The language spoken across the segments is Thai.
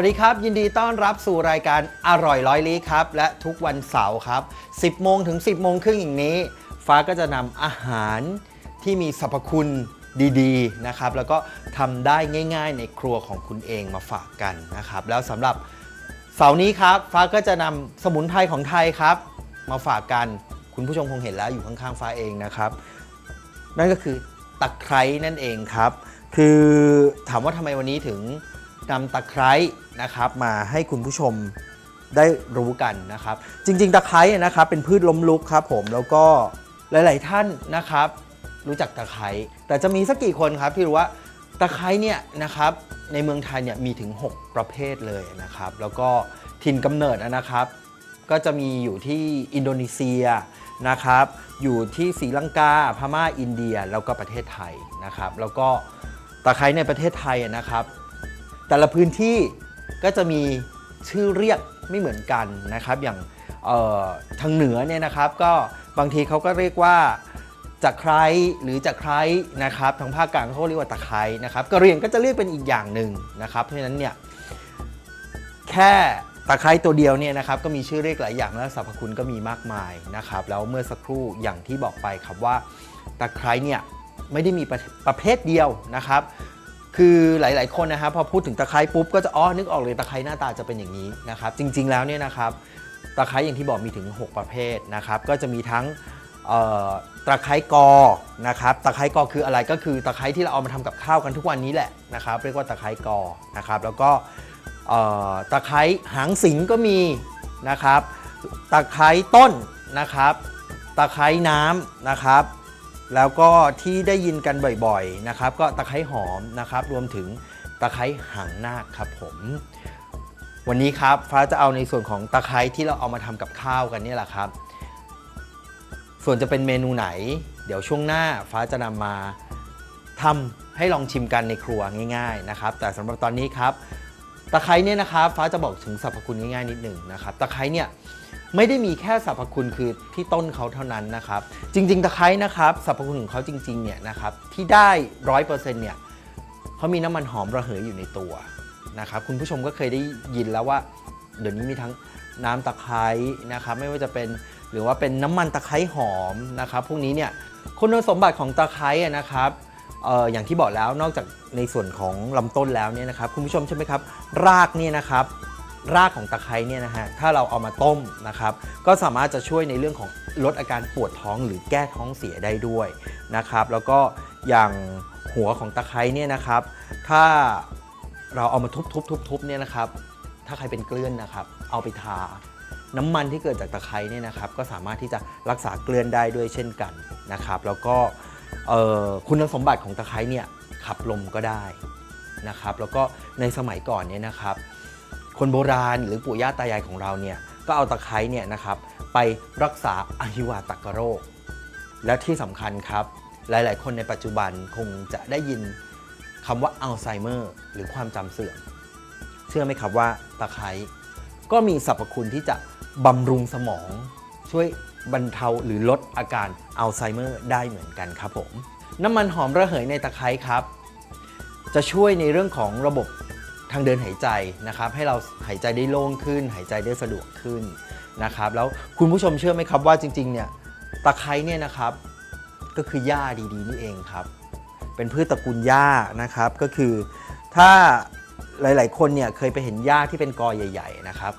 วัสดีครับ ยินดีต้อนรับสู่รายการอร่อยร้อยลี้ครับ และทุกวันเสาร์ครับ 10 โมงถึง 10 โมงครึ่งอย่างนี้ ฟ้าก็จะนำอาหารที่มีสรรพคุณดีๆนะครับ แล้วก็ทำได้ง่ายๆในครัวของคุณเองมาฝากกันนะครับ แล้วสำหรับเสาร์นี้ครับ ฟ้าก็จะนำสมุนไพรของไทยครับ มาฝากกันคุณผู้ชมคงเห็นแล้วอยู่ข้างๆฟ้าเองนะครับ นั่นก็คือตะไคร้นั่นเองครับ คือถามว่าทำไมวันนี้ถึงนำตะไคร้ นะครับมาให้คุณผู้ชมได้รู้กันนะครับ จริง ๆ ตะไคร้นะครับเป็นพืชล้มลุกครับผมแล้วก็หลาย ๆ ท่านนะครับ รู้จักตะไคร้แต่จะมีสักกี่คนครับที่รู้ว่าตะไคร้เนี่ยนะครับในเมืองไทยเนี่ยมีถึง 6 ประเภทเลยนะครับ แล้วก็ถิ่นกำเนิดนะครับ ก็จะมีอยู่ที่อินโดนีเซียนะครับ อยู่ที่ศรีลังกาพม่าอินเดียแล้วก็ประเทศไทยนะครับ แล้วก็ตะไคร้ในประเทศไทยนะครับ แต่ละพื้นที่ ก็จะมีชื่อเรียกไม่เหมือนกันนะครับ อย่างทางเหนือเนี่ยนะครับก็บางทีเขาก็เรียกว่าจะไคร้หรือจะไคร้นะครับทางภาคกลางเขาเรียกว่าตะไคร้นะครับกะเหรี่ยงก็จะเรียกเป็นอีกอย่างหนึ่งนะครับ เพราะฉะนั้นเนี่ยแค่ตะไคร้ตัวเดียวเนี่ยนะครับก็มีชื่อเรียกหลายอย่างและสรรพคุณก็มีมากมายนะครับ แล้วเมื่อสักครู่อย่างที่บอกไปครับว่าตะไคร้เนี่ยไม่ได้มีประประเภทเดียวนะครับ คือหลาย ๆ คนนะครับพอพูดถึงตะไคร้ปุ๊บก็จะอ๋อนึกออกเลยตะไคร้หน้าตาจะเป็นอย่างนี้นะครับ จริง ๆ แล้วเนี่ยนะครับตะไคร้อย่างที่บอกมีถึง 6 ประเภทนะครับ ก็จะมีทั้งตะไคร้กอนะครับตะไคร้กอคืออะไรก็คือตะไคร้ที่เราเอามาทำกับข้าวกันทุกวันนี้แหละนะครับ เรียกว่าตะไคร้กอนะครับแล้วก็ตะไคร้หางสิงก็มีนะครับ ตะไคร้ต้นนะครับ ตะไคร้น้ำนะครับ แล้วก็ที่ได้ยินกันบ่อยๆนะครับ ก็ตะไคร้หอมนะครับ รวมถึงตะไคร้หางนาคครับผม วันนี้ครับฟ้าจะเอาในส่วนของตะไคร้ที่เราเอามาทำกับข้าวกันนี่แหละครับ ส่วนจะเป็นเมนูไหน เดี๋ยวช่วงหน้าฟ้าจะนำมาทำให้ลองชิมกันในครัวง่าย ๆนะครับ แต่สำหรับตอนนี้ครับตะไคร้เนี่ยนะครับฟ้าจะบอกถึงสรรพคุณง่ายๆนิดหนึ่งนะครับตะไคร้เนี่ย ไม่ได้มีแค่สรรพคุณคือที่ต้นเขาเท่านั้นนะครับ จริง ๆ ตะไคร้นะครับสรรพคุณของเขาจริงๆเนี่ยนะครับที่ได้ร้อยเปอร์เซ็นต์เนี่ยเขามีน้ำมันหอมระเหยอยู่ในตัวนะครับคุณผู้ชมก็เคยได้ยินแล้วว่า เดี๋ยวนี้มีทั้งน้ำตะไคร้นะครับไม่ว่าจะเป็นหรือว่าเป็นน้ำมันตะไคร้หอมนะครับพวกนี้เนี่ยคุณสมบัติของตะไคร้นะครับเอ่ออย่างที่บอกแล้วนอกจากในส่วนของลำต้นแล้วเนี่ยนะครับคุณผู้ชมใช่ไหมครับ รากเนี่ยนะครับ รากของตะไคร้เนี่ยนะฮะถ้าเราเอามาต้มนะครับ ก็สามารถจะช่วยในเรื่องของลดอาการปวดท้องหรือแก้ท้องเสียได้ด้วยนะครับ แล้วก็อย่างหัวของตะไคร้เนี่ยนะครับ ถ้าเราเอามาทุบๆๆเนี่ยนะครับ ถ้าใครเป็นเกลื่อนนะครับ เอาไปทาน้ำมันที่เกิดจากตะไคร้เนี่ยนะครับก็สามารถที่จะรักษาเกลื่อนได้ด้วยเช่นกันนะครับ แล้วก็คุณสมบัติของตะไคร้เนี่ยขับลมก็ได้นะครับ แล้วก็ในสมัยก่อนเนี่ยนะครับ คนโบราณหรือปู่ย่าตายายของเราเนี่ยก็เอาตะไคร้เนี่ยนะครับไปรักษาอหิวาตกโรค และที่สำคัญครับ หลาย ๆ คนในปัจจุบันคงจะได้ยินคำว่าอัลไซเมอร์หรือความจำเสื่อม เชื่อไหมครับว่าตะไคร้ก็มีสรรพคุณที่จะบำรุงสมอง ช่วยบรรเทาหรือลดอาการอัลไซเมอร์ได้เหมือนกันครับผม น้ำมันหอมระเหยในตะไคร้ครับ จะช่วยในเรื่องของระบบ ทางเดินหายใจนะครับ ให้เราหายใจได้โล่งขึ้น หายใจได้สะดวกขึ้นนะครับ แล้วคุณผู้ชมเชื่อไหมครับว่าจริงๆเนี่ยตะไคร้เนี่ยนะครับ ก็คือหญ้าดีๆนี่เองครับ เป็นพืชตระกูลหญ้านะครับ ก็คือถ้าหลายๆ คนเนี่ยเคยไปเห็นหญ้าที่เป็นกอใหญ่ ๆ นะครับ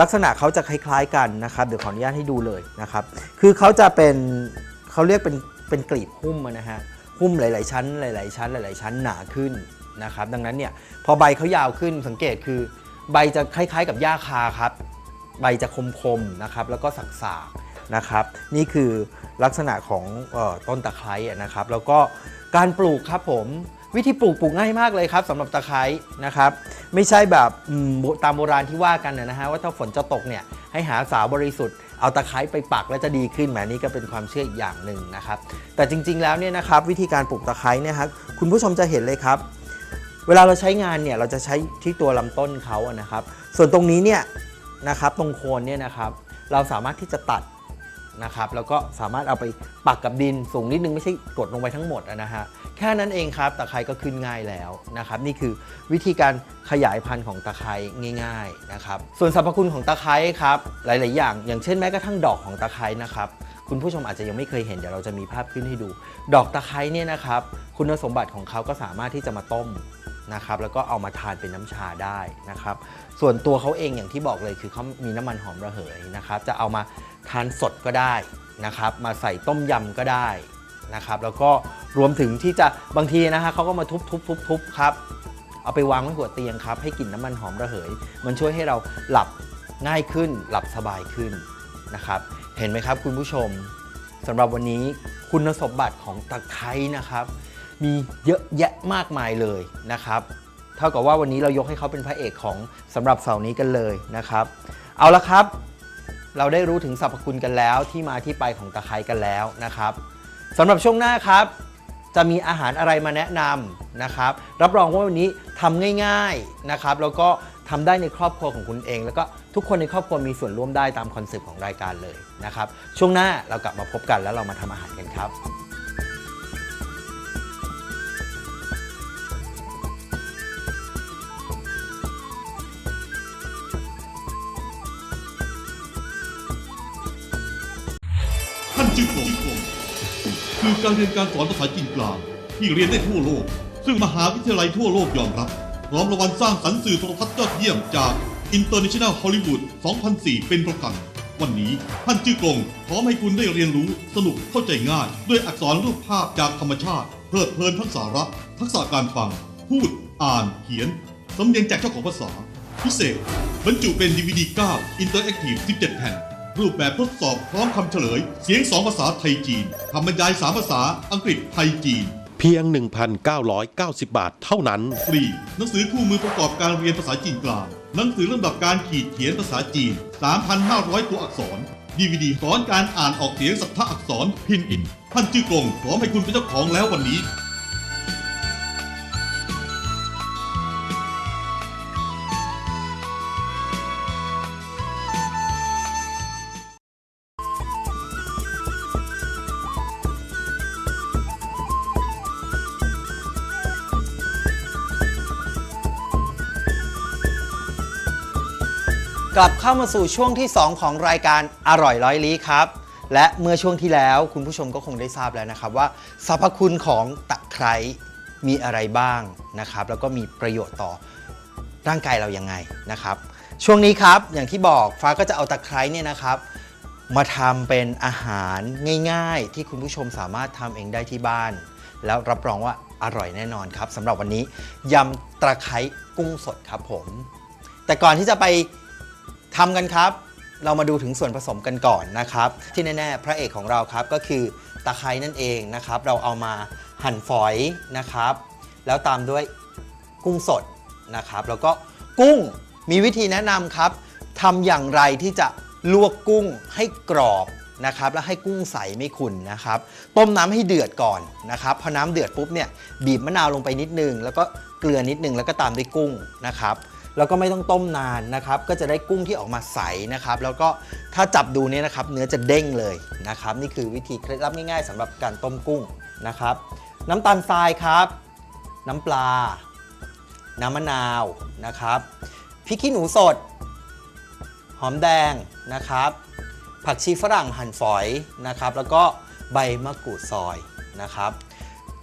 ลักษณะเขาจะคล้าย ๆ กันนะครับ เดี๋ยวขออนุญาตให้ดูเลยนะครับ คือเขาจะเป็นเขาเรียกเป็นเป็นกลีบหุ้มนะฮะหุ้มหลาย ๆ ชั้น หลาย ๆ ชั้น หลาย ๆ ชั้นหนาขึ้น นะครับดังนั้นเนี่ยพอใบเขายาวขึ้นสังเกตคือใบจะคล้ายๆ กับหญ้าคาครับ ใบจะคมๆนะครับแล้วก็สักๆนะครับ นี่คือลักษณะของออต้นตะไคร้นะครับ แล้วก็การปลูกครับผมวิธีปลูกปลูกง่ายมากเลยครับสำหรับตะไคร้นะครับ ไม่ใช่แบบอืมโบตามโบราณที่ว่ากันนะฮะว่าถ้าฝนจะตกเนี่ยให้หาสาวบริสุทธิ์เอาตะไคร้ไปปักแล้วจะดีขึ้นแหมนี่ก็เป็นความเชื่ออีกอย่างหนึ่งนะครับ แต่จริง ๆ แล้วเนี่ยนะครับวิธีการปลูกตะไคร้เนี่ยครับคุณผู้ชมจะเห็นเลยครับ เวลาเราใช้งานเนี่ยเราจะใช้ที่ตัวลำต้นเขาอะนะครับ ส่วนตรงนี้เนี่ยนะครับตรงโคนเนี่ยนะครับ เราสามารถที่จะตัดนะครับแล้วก็สามารถเอาไปปักกับดินสูงนิดนึงไม่ใช่กดลงไปทั้งหมดนะฮะแค่นั้นเองครับตะไคร้ก็ขึ้นง่ายแล้วนะครับ นี่คือวิธีการขยายพันธุ์ของตะไคร้ง่าย ๆนะครับ ส่วนสรรพคุณของตะไคร้ครับหลาย ๆ อย่าง อย่างเช่นแม้กระทั่งดอกของตะไคร้นะครับคุณผู้ชมอาจจะยังไม่เคยเห็นเดี๋ยวเราจะมีภาพขึ้นให้ดู ดอกตะไคร้เนี่ยนะครับ คุณสมบัติของเขาก็สามารถที่จะมาต้ม นะครับแล้วก็เอามาทานเป็นน้ำชาได้นะครับส่วนตัวเขาเองอย่างที่บอกเลยคือเขามีน้ำมันหอมระเหยนะครับจะเอามาทานสดก็ได้นะครับมาใส่ต้มยำก็ได้นะครับแล้วก็รวมถึงที่จะบางทีนะฮะเขาก็มาทุบทุบทุบทุบครับเอาไปวางไว้หัวเตียงครับให้กลิ่นน้ำมันหอมระเหย มันช่วยให้เราหลับง่ายขึ้น หลับสบายขึ้นนะครับ เห็นไหมครับคุณผู้ชมสำหรับวันนี้คุณสมบัติของตะไคร้นะครับ มีเยอะแยะมากมายเลยนะครับ เท่ากับว่าวันนี้เรายกให้เขาเป็นพระเอกของสำหรับเสาร์นี้กันเลยนะครับ เอาละครับ เราได้รู้ถึงสรรพคุณกันแล้วที่มาที่ไปของตะไคร้กันแล้วนะครับสำหรับช่วงหน้าครับ จะมีอาหารอะไรมาแนะนำนะครับ รับรองว่าวันนี้ทำง่ายๆนะครับ แล้วก็ทำได้ในครอบครัวของคุณเอง แล้วก็ทุกคนในครอบครัวมีส่วนร่วมได้ตามคอนเซปต์ของรายการเลยนะครับ ช่วงหน้าเรากลับมาพบกันแล้วเรามาทำอาหารกันครับือการเรียนการสอนภาษาจีนกลาง ที่เรียนได้ทั่วโลก ซึ่งมหาวิทยาลัยทั่วโลกยอมรับ พร้อมรางวัลสร้างสรรค์สื่อโทรทัศน์ยอดเยี่ยมจาก International Hollywood 2004 เป็นประกัน วันนี้ท่านจื้อกงพร้อมให้คุณได้เรียนรู้สนุกเข้าใจง่าย ด้วยอักษรรูปภาพจากธรรมชาติเพลิดเพลินทั้งสาระ ทักษะการฟัง พูด อ่าน เขียนสำเนียงจากเจ้าของภาษา พิเศษบรรจุเป็น DVD 9 Interactive 17 แผ่น รูปแบบทดสอบพร้อมคำเฉลย เสียง 2 ภาษาไทยจีนคำบรรยาย 3 ภาษาอังกฤษไทยจีน เพียง 1,990 บาทเท่านั้น ฟรี หนังสือคู่มือประกอบการเรียนภาษาจีนกลาง หนังสือลำดับการขีดเขียนภาษาจีน 3,500 ตัวอักษร DVD สอนการอ่านออกเสียงสัทธอักษรพินอินท่านจื้อกงพร้อมให้คุณเป็นเจ้าของแล้ววันนี้ กลับเข้ามาสู่ช่วงที่ 2 ของรายการอร่อยร้อยลี้ครับ และเมื่อช่วงที่แล้วคุณผู้ชมก็คงได้ทราบแล้วนะครับว่าสรรพคุณของตะไคร้มีอะไรบ้างนะครับ แล้วก็มีประโยชน์ต่อร่างกายเรายังไงนะครับ ช่วงนี้ครับอย่างที่บอกฟ้าก็จะเอาตะไคร้เนี่ยนะครับ มาทำเป็นอาหารง่าย ๆ ที่คุณผู้ชมสามารถทำเองได้ที่บ้าน แล้วรับรองว่าอร่อยแน่นอนครับสำหรับวันนี้ยำตะไคร้กุ้งสดครับผม แต่ก่อนที่จะไป ทำกันครับ เรามาดูถึงส่วนผสมกันก่อนนะครับ ที่แน่ๆ พระเอกของเราครับก็คือตะไคร้นั่นเองนะครับ เราเอามาหั่นฝอยนะครับ แล้วตามด้วยกุ้งสดนะครับ แล้วก็กุ้งมีวิธีแนะนำครับทำอย่างไรที่จะลวกกุ้งให้กรอบนะครับ แล้วให้กุ้งใสไม่ขุ่นนะครับ ต้มน้ำให้เดือดก่อนนะครับพอน้ำเดือดปุ๊บเนี่ยบีบมะนาวลงไปนิดนึง แล้วก็เกลือนิดนึงแล้วก็ตามด้วยกุ้งนะครับ แล้วก็ไม่ต้องต้มนานนะครับก็จะได้กุ้งที่ออกมาใสนะครับแล้วก็ถ้าจับดูเนี่ยนะครับเนื้อจะเด้งเลยนะครับนี่คือวิธีเคล็ดลับง่ายๆสำหรับการต้มกุ้งนะครับ น้ำตาลทรายครับ น้ำปลา น้ำมะนาวนะครับพริกขี้หนูสด หอมแดงนะครับ ผักชีฝรั่งหั่นฝอยนะครับ แล้วก็ใบมะกรูดซอยนะครับ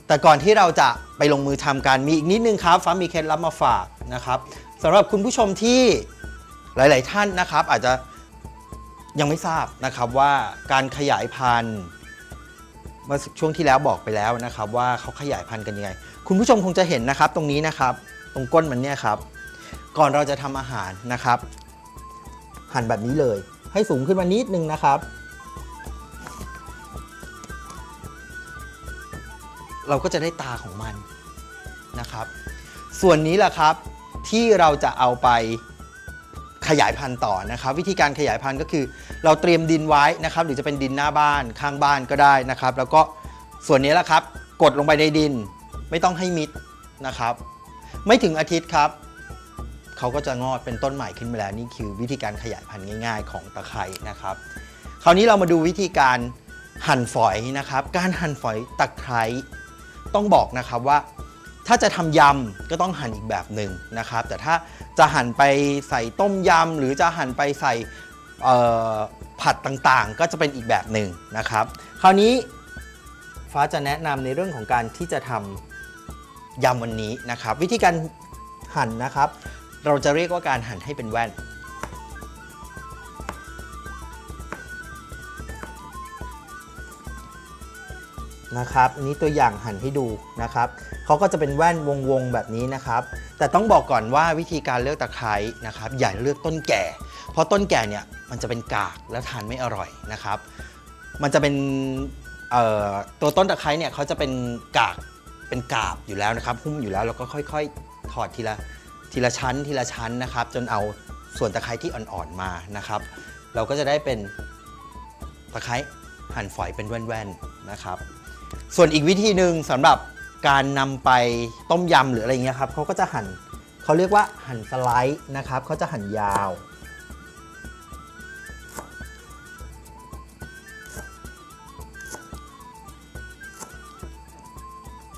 แต่ก่อนที่เราจะไปลงมือทำกันมีอีกนิดนึงครับฟ้ามีเคล็ดลับมาฝากนะครับ สำหรับคุณผู้ชมที่หลาย ๆ ท่านนะครับ อาจจะยังไม่ทราบนะครับว่าการขยายพันธุ์เมื่อช่วงที่แล้วบอกไปแล้วนะครับ ว่าเขาขยายพันธุ์กันยังไง คุณผู้ชมคงจะเห็นนะครับ ตรงนี้นะครับ ตรงก้นมันเนี่ยครับ ก่อนเราจะทำอาหารนะครับ หั่นแบบนี้เลย ให้สูงขึ้นมานิดนึงนะครับ เราก็จะได้ตาของมันนะครับ ส่วนนี้แหละครับ ที่เราจะเอาไปขยายพันธุ์ต่อนะครับ วิธีการขยายพันธุ์ก็คือ เราเตรียมดินไว้นะครับ หรือจะเป็นดินหน้าบ้านข้างบ้านก็ได้นะครับ แล้วก็ส่วนนี้แหละครับ กดลงไปในดินไม่ต้องให้มิดนะครับ ไม่ถึงอาทิตย์ครับเขาก็จะงอกเป็นต้นใหม่ขึ้นมาแล้วนี่คือวิธีการขยายพันธุ์ง่าย ๆ ของตะไคร้นะครับ คราวนี้เรามาดูวิธีการหั่นฝอยนะครับ การหั่นฝอยตะไคร้ต้องบอกนะครับว่า ถ้าจะทำยำก็ต้องหั่นอีกแบบหนึ่งนะครับ แต่ถ้าจะหั่นไปใส่ต้มยำ หรือจะหั่นไปใส่ผัดต่างๆ ก็จะเป็นอีกแบบหนึ่งนะครับ คราวนี้ฟ้าจะแนะนำในเรื่องของการที่จะทำยำวันนี้นะครับ วิธีการหั่นนะครับ เราจะเรียกว่าการหั่นให้เป็นแว่น นะครับอันนี้ตัวอย่างหั่นให้ดูนะครับเขาก็จะเป็นแว่นวงๆแบบนี้นะครับ แต่ต้องบอกก่อนว่าวิธีการเลือกตะไคร้นะครับอย่าเลือกต้นแก่ เพราะต้นแก่เนี่ยมันจะเป็นกากและทานไม่อร่อยนะครับ มันจะเป็นตัวต้นตะไคร้เนี่ยเขาจะเป็นกากเป็นกาบอยู่แล้วนะครับหุ้มอยู่แล้วเราก็ค่อยๆ ถอดทีละทีละชั้นทีละชั้นนะครับ จนเอาส่วนตะไคร้ที่อ่อนๆมานะครับ เราก็จะได้เป็นตะไคร้หั่นฝอยเป็นแว่นๆนะครับ ส่วนอีกวิธีหนึ่งสำหรับการนำไปต้มยำหรืออะไรเงี้ยครับเขาก็จะหั่นเขาเรียกว่าหั่นสไลด์นะครับเขาจะหั่นยาว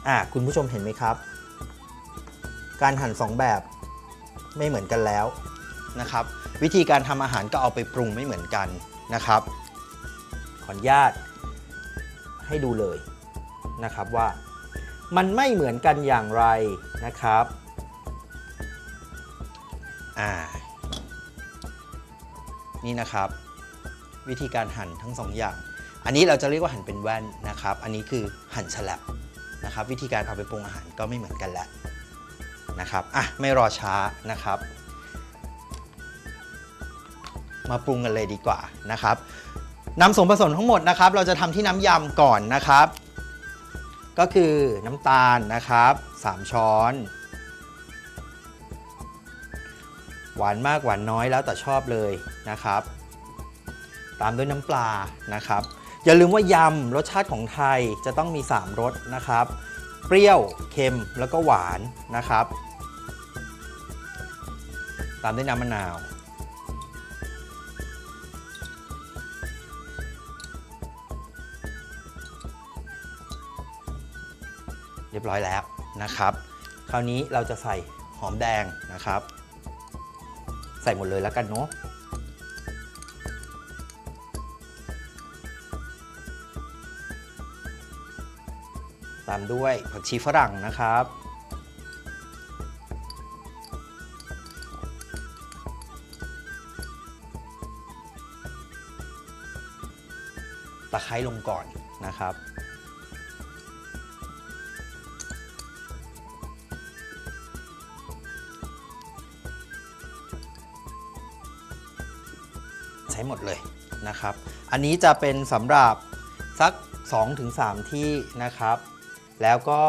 อ่าคุณผู้ชมเห็นไหมครับ การหั่นสองแบบไม่เหมือนกันแล้วนะครับ วิธีการทำอาหารก็เอาไปปรุงไม่เหมือนกันนะครับ ขออนุญาตให้ดูเลย นะครับว่า มันไม่เหมือนกันอย่างไรนะครับอ่านี่นะครับ วิธีการหั่นทั้งสองอย่าง อันนี้เราจะเรียกว่าหั่นเป็นแว่นนะครับ อันนี้คือหั่นฉลับนะครับ วิธีการเอาไปปรุงอาหารก็ไม่เหมือนกันแล้วนะครับอะไม่รอช้านะครับ มาปรุงกันเลยดีกว่านะครับนำส่วนผสมทั้งหมดนะครับ เราจะทำที่น้ำยำก่อนนะครับ ก็คือน้ำตาลนะครับ 3 ช้อน หวานมากหวานน้อยแล้วแต่ชอบเลยนะครับ ตามด้วยน้ำปลานะครับ อย่าลืมว่ายำรสชาติของไทยจะต้องมี 3รสนะครับ เปรี้ยวเค็มแล้วก็หวานนะครับ ตามด้วยน้ำมะนาว ยบร้อยแล้วนะครับ คราวนี้เราจะใส่หอมแดงนะครับ ใส่หมดเลยแล้วกันเนาะตามด้วยผักชีฝรั่งนะครับ ตะไคร้ลงก่อนนะครับ อันนี้จะเป็นสำหรับสัก 2-3 ที่นะครับ แล้วก็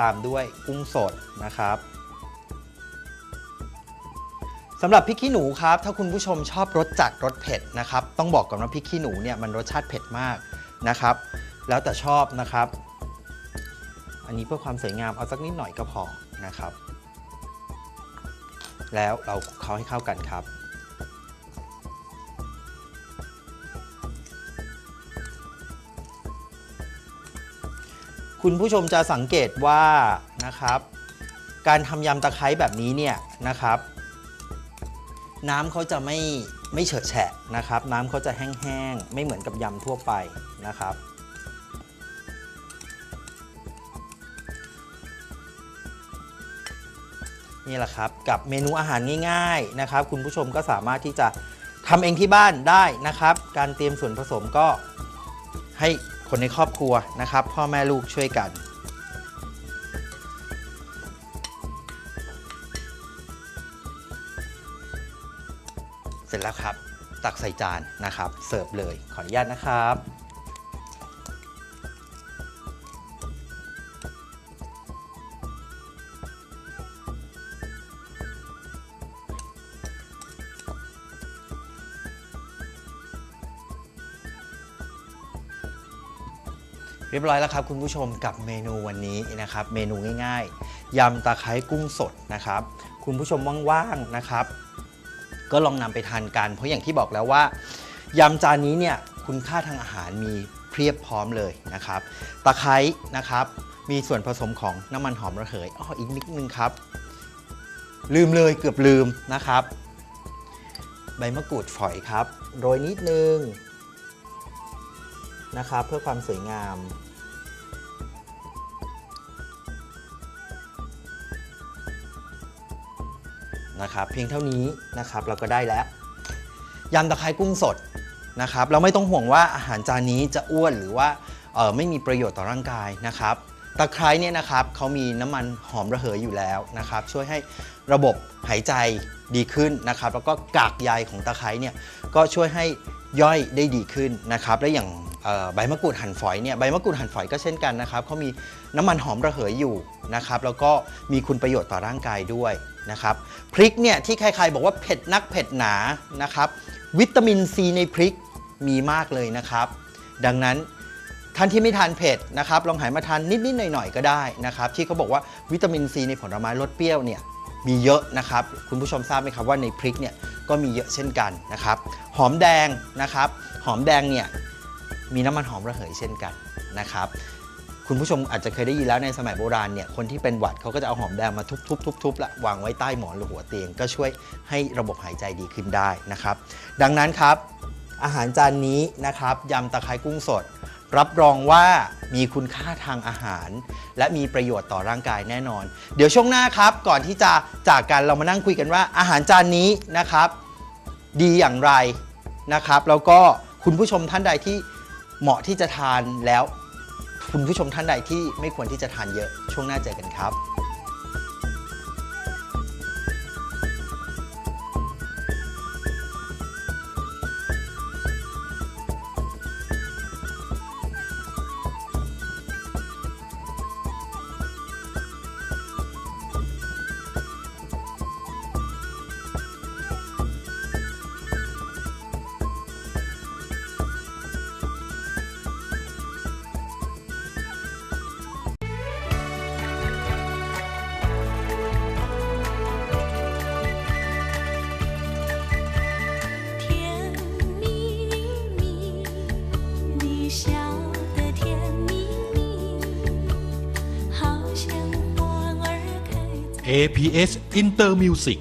ตามด้วยกุ้งสดนะครับสำหรับพริกขี้หนูครับถ้าคุณผู้ชมชอบรสจัดรสเผ็ดนะครับ ต้องบอกก่อนว่าพริกขี้หนูเนี่ยมันรสชาติเผ็ดมากนะครับ แล้วแต่ชอบนะครับ อันนี้เพื่อความสวยงามเอาสักนิดหน่อยก็พอนะครับ แล้วเราคลุกเคล้าให้เข้ากันครับ คุณผู้ชมจะสังเกตว่านะครับ การทำยำตะไคร้แบบนี้เนี่ยนะครับ น้ำเขาจะไม่ไม่เฉอะแฉะนะครับ น้ำเขาจะแห้งๆ ไม่เหมือนกับยำทั่วไปนะครับนี่แหละครับ กับเมนูอาหารง่ายๆนะครับ คุณผู้ชมก็สามารถที่จะทำเองที่บ้านได้นะครับ การเตรียมส่วนผสมก็ให้ คนในครอบครัวนะครับ พ่อแม่ลูกช่วยกัน เสร็จแล้วครับ ตักใส่จานนะครับ เสิร์ฟเลยขออนุญาตนะครับ รียบร้อยแล้วครับคุณผู้ชมกับเมนูวันนี้นะครับ เมนูง่ายๆยำตะไคร้กุ้งสดนะครับ คุณผู้ชมว่างๆนะครับ ก็ลองนำไปทานกัน เพราะอย่างที่บอกแล้วว่ายำจานนี้เนี่ยคุณค่าทางอาหารมีเพียบพร้อมเลยนะครับ ตะไคร้นะครับมีส่วนผสมของน้ำมันหอมระเหยอ้ออีกนิดนึงครับ ลืมเลยเกือบลืมนะครับ ใบมะกรูดฝอยครับ โรยนิดนึง นะครับ เพื่อความสวยงาม นะครับเพียงเท่านี้นะครับเราก็ได้แล้วยำตะไคร้กุ้งสดนะครับเราไม่ต้องห่วงว่าอาหารจานนี้จะอ้วนหรือว่าเออไม่มีประโยชน์ต่อร่างกายนะครับตะไคร้เนี่ยนะครับเขามีน้ำมันหอมระเหยอยู่แล้วนะครับ ช่วยให้ระบบหายใจดีขึ้นนะครับ แล้วก็กากใยของตะไคร้เนี่ยก็ช่วยให้ย่อยได้ดีขึ้นนะครับ และอย่าง ใบมะกรูดหั่นฝอยเนี่ยใบมะกรูดหั่นฝอยก็เช่นกันนะครับเขามีน้ำมันหอมระเหยอยู่นะครับแล้วก็มีคุณประโยชน์ต่อร่างกายด้วยนะครับพริกเนี่ยที่ใครๆบอกว่าเผ็ดนักเผ็ดหนานะครับวิตามินซีในพริกมีมากเลยนะครับ ดังนั้นท่านที่ไม่ทานเผ็ดนะครับลองหันมาทานนิดๆหน่อยๆก็ได้นะครับที่เขาบอกว่าวิตามินซีในผลไม้รสเปรี้ยวเนี่ยมีเยอะนะครับ คุณผู้ชมทราบไหมครับว่าในพริกเนี่ยก็มีเยอะเช่นกันนะครับ หอมแดงนะครับ หอมแดงเนี่ย มีน้ำมันหอมระเหยเช่นกันนะครับคุณผู้ชมอาจจะเคยได้ยินแล้วในสมัยโบราณเนี่ยคนที่เป็นหวัดเขาก็จะเอาหอมแดงมาทุบๆๆๆละวางไว้ใต้หมอนหรือหัวเตียง ก็ช่วยให้ระบบหายใจดีขึ้นได้นะครับ ดังนั้นครับอาหารจานนี้นะครับยำตะไคร้กุ้งสด รับรองว่ามีคุณค่าทางอาหาร และมีประโยชน์ต่อร่างกายแน่นอน เดี๋ยวช่วงหน้าครับ ก่อนที่จะจากกันเรามานั่งคุยกันว่า อาหารจานนี้นะครับ ดีอย่างไรนะครับ แล้วก็คุณผู้ชมท่านใดที่ เหมาะที่จะทานแล้ว คุณผู้ชมท่านใดที่ไม่ควรที่จะทานเยอะช่วงหน้าเจอกันครับ APS Inter Music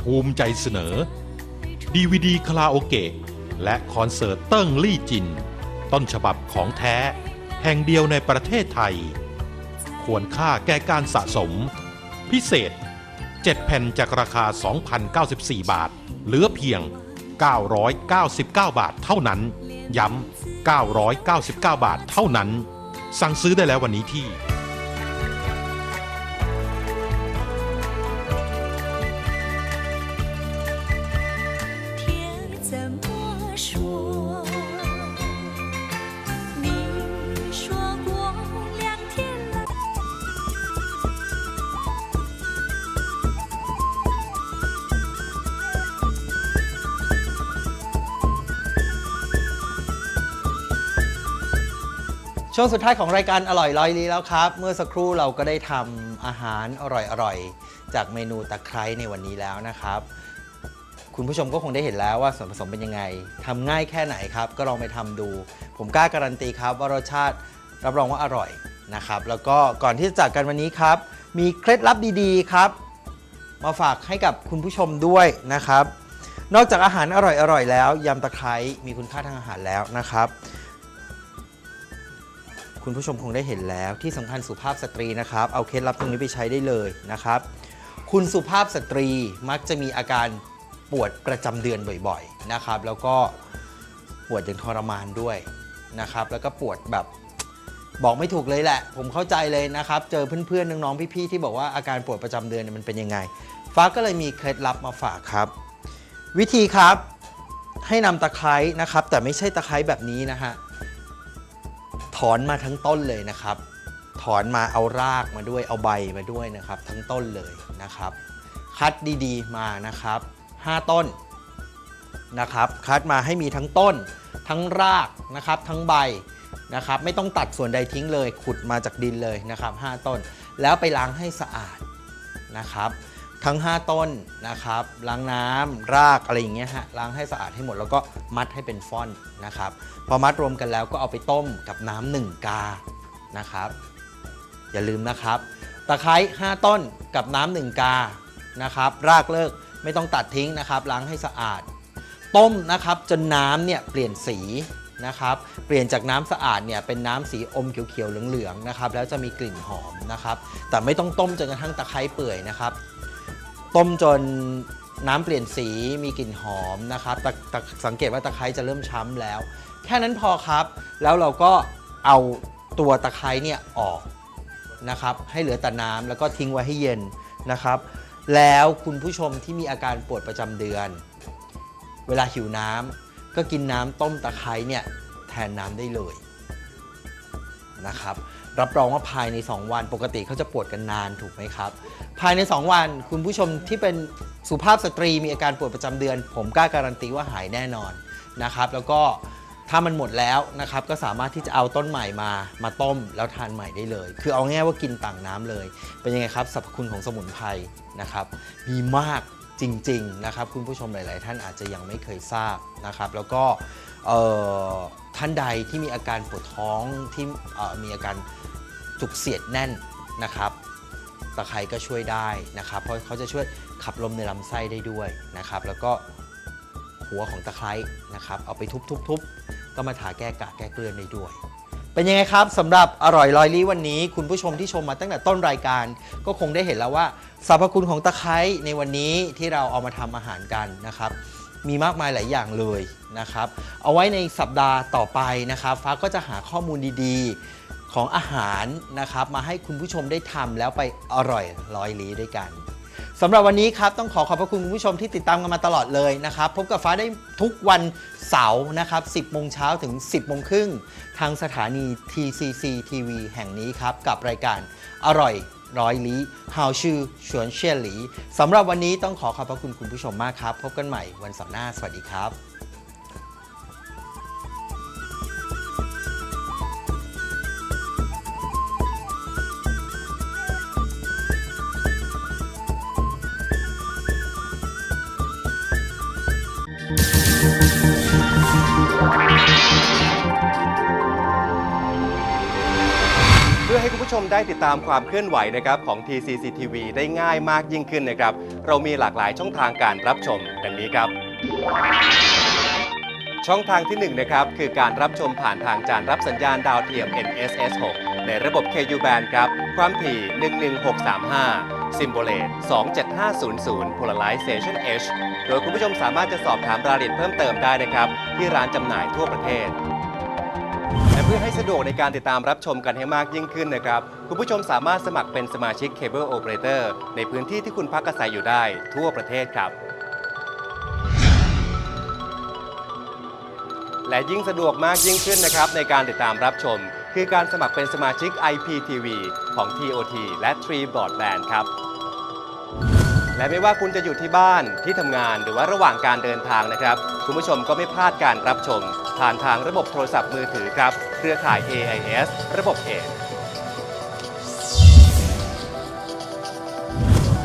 ภูมิใจเสนอ DVD คาราโอเกะและคอนเสิร์ตเติ้งลี่จิน ต้นฉบับของแท้ แห่งเดียวในประเทศไทย ควรค่าแก่การสะสม พิเศษ 7 แผ่นจากราคา 2,094 บาท เหลือเพียง 999 บาทเท่านั้น ย้ำ 999 บาทเท่านั้น สั่งซื้อได้แล้ววันนี้ที่ ช่วงสุดท้ายของรายการอร่อยร้อยลีแล้วครับ เมื่อสักครู่เราก็ได้ทำอาหารอร่อยๆ จากเมนูตะไคร้ในวันนี้แล้วนะครับ คุณผู้ชมก็คงได้เห็นแล้วว่าส่วนผสมเป็นยังไงทำง่ายแค่ไหนครับ ก็ลองไปทำดู ผมกล้าการันตีครับว่ารสชาติรับรองว่าอร่อยนะครับ แล้วก็ก่อนที่จะจากกันวันนี้ครับ มีเคล็ดลับดีๆครับ มาฝากให้กับคุณผู้ชมด้วยนะครับ นอกจากอาหารอร่อยๆแล้วยำตะไคร้มีคุณค่าทางอาหารแล้วนะครับ คุณผู้ชมคงได้เห็นแล้วที่สำคัญสุภาพสตรีนะครับ เอาเคล็ดลับตรงนี้ไปใช้ได้เลยนะครับ คุณสุภาพสตรีมักจะมีอาการปวดประจำเดือนบ่อยๆนะครับ แล้วก็ปวดอย่างทรมานด้วยนะครับ แล้วก็ปวดแบบบอกไม่ถูกเลยแหละ ผมเข้าใจเลยนะครับ เจอเพื่อนๆน้องๆพี่ๆที่บอกว่าอาการปวดประจำเดือนมันเป็นยังไง ฟ้าก็เลยมีเคล็ดลับมาฝากครับ วิธีครับให้นำตะไคร้นะครับ แต่ไม่ใช่ตะไคร้แบบนี้นะฮะ ถอนมาทั้งต้นเลยนะครับ ถอนมาเอารากมาด้วยเอาใบมาด้วยนะครับ ทั้งต้นเลยนะครับ คัดดีๆมานะครับ 5 ต้นนะครับ คัดมาให้มีทั้งต้น ทั้งรากนะครับ ทั้งใบนะครับ ไม่ต้องตัดส่วนใดทิ้งเลย ขุดมาจากดินเลยนะครับ 5 ต้น แล้วไปล้างให้สะอาดนะครับ ทั้ง 5 ต้นนะครับล้างน้ำรากอะไรอย่างเงี้ยฮะล้างให้สะอาดให้หมดแล้วก็มัดให้เป็นฟ่อนนะครับพอมัดรวมกันแล้วก็เอาไปต้มกับน้ำหนึ่งกานะครับ อย่าลืมนะครับ ตะไคร้5ต้นกับน้ำหนึ่งกานะครับ รากเลิกไม่ต้องตัดทิ้งนะครับล้างให้สะอาด ต้มนะครับจนน้ำเนี่ยเปลี่ยนสีนะครับเปลี่ยนจากน้ำสะอาดเนี่ยเป็นน้ำสีอมเขียวๆเหลืองๆนะครับแล้วจะมีกลิ่นหอมนะครับแต่ไม่ต้องต้มจนกระทั่งตะไคร้เปื่อยนะครับ ต้มจนน้ำเปลี่ยนสีมีกลิ่นหอมนะครับตะตะสังเกตว่าตะไคร้จะเริ่มช้ำแล้ว แค่นั้นพอครับ แล้วเราก็เอาตัวตะไคร้เนี่ยออกนะครับ ให้เหลือแต่น้ำแล้วก็ทิ้งไว้ให้เย็นนะครับ แล้วคุณผู้ชมที่มีอาการปวดประจำเดือน เวลาหิวน้ำก็กินน้ำต้มตะไคร้เนี่ยแทนน้ำได้เลยนะครับ รับรองว่าภายใน 2 วันปกติเขาจะปวดกันนานถูกไหมครับ ภายใน 2 วันคุณผู้ชมที่เป็นสุภาพสตรีมีอาการปวดประจำเดือน ผมกล้าการันตีว่าหายแน่นอนนะครับ แล้วก็ถ้ามันหมดแล้วนะครับก็สามารถที่จะเอาต้นใหม่มามาต้มแล้วทานใหม่ได้เลย คือเอาง่ายว่ากินต่างน้ำเลย เป็นยังไงครับสรรพคุณของสมุนไพรนะครับ มีมากจริงๆนะครับ คุณผู้ชมหลาย ๆ ท่านอาจจะยังไม่เคยทราบนะครับ แล้วก็เอ่อท่านใดที่มีอาการปวดท้องที่มีอาการ จุกเสียดแน่นนะครับตะไคร้ก็ช่วยได้นะครับ เพราะเขาจะช่วยขับลมในลำไส้ได้ด้วยนะครับ แล้วก็หัวของตะไคร้นะครับ เอาไปทุบๆๆก็มาทาแก้กะแก้เกลือนได้ด้วย เป็นยังไงครับสำหรับอร่อยลอยลี้วันนี้ คุณผู้ชมที่ชมมาตั้งแต่ต้นรายการ ก็คงได้เห็นแล้วว่าสรรพคุณของตะไคร้ในวันนี้ที่เราเอามาทำอาหารกันนะครับมีมากมายหลายอย่างเลยนะครับ เอาไว้ในสัปดาห์ต่อไปนะครับ ฟ้าก็จะหาข้อมูลดีๆ ของอาหารนะครับ มาให้คุณผู้ชมได้ทำแล้วไปอร่อยร้อยลี้ด้วยกันสำหรับวันนี้ครับต้องขอขอบพระคุณคุณผู้ชมที่ติดตามกันมาตลอดเลยนะครับ พบกับฟ้าได้ทุกวันเสาร์นะครับ 10โมงเช้าถึง 10โมงครึ่งทางสถานี TCC TV แห่งนี้ครับ กับรายการอร่อยร้อยลี้ฮาวชื่อชวนเชียหลีสำหรับวันนี้ต้องขอขอบพระคุณคุณผู้ชมมากครับ พบกันใหม่วันเสาร์หน้า สวัสดีครับ เพื่อให้คุณผู้ชมได้ติดตามความเคลื่อนไหวนะครับของ TCCTV ได้ง่ายมากยิ่งขึ้นนะครับ เรามีหลากหลายช่องทางการรับชมดังนี้ครับ ช่องทางที่1นะครับคือการรับชมผ่านทางจานรับสัญญาณดาวเทียม NSS 6 ในระบบ KU band ครับ ความถี่ 11635ซิมโบเลต27500 Polarization H โดยคุณผู้ชมสามารถจะสอบถามรายละเอียดเพิ่มเติมได้นะครับ ที่ร้านจำหน่ายทั่วประเทศ และเพื่อให้สะดวกในการติดตามรับชมกันให้มากยิ่งขึ้นนะครับ คุณผู้ชมสามารถสมัครเป็นสมาชิกเคเบิลโอเปอเรเตอร์ในพื้นที่ที่คุณพักอาศัยอยู่ได้ทั่วประเทศครับและยิ่งสะดวกมากยิ่งขึ้นนะครับในการติดตามรับชม คือการสมัครเป็นสมาชิก IPTV ของ TOT และ Tree Broadband ครับ และไม่ว่าคุณจะอยู่ที่บ้านที่ทำงานหรือว่าระหว่างการเดินทางนะครับ คุณผู้ชมก็ไม่พลาดการรับชม ผ่านทางระบบโทรศัพท์มือถือครับ เครือข่าย AIS ระบบเอ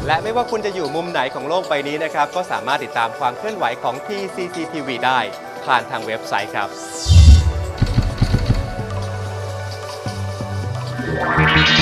และไม่ว่าคุณจะอยู่มุมไหนของโลกใบนี้นะครับ ก็สามารถติดตามความเคลื่อนไหวของ TCCTV ได้ ผ่านทางเว็บไซต์ครับ Thank you.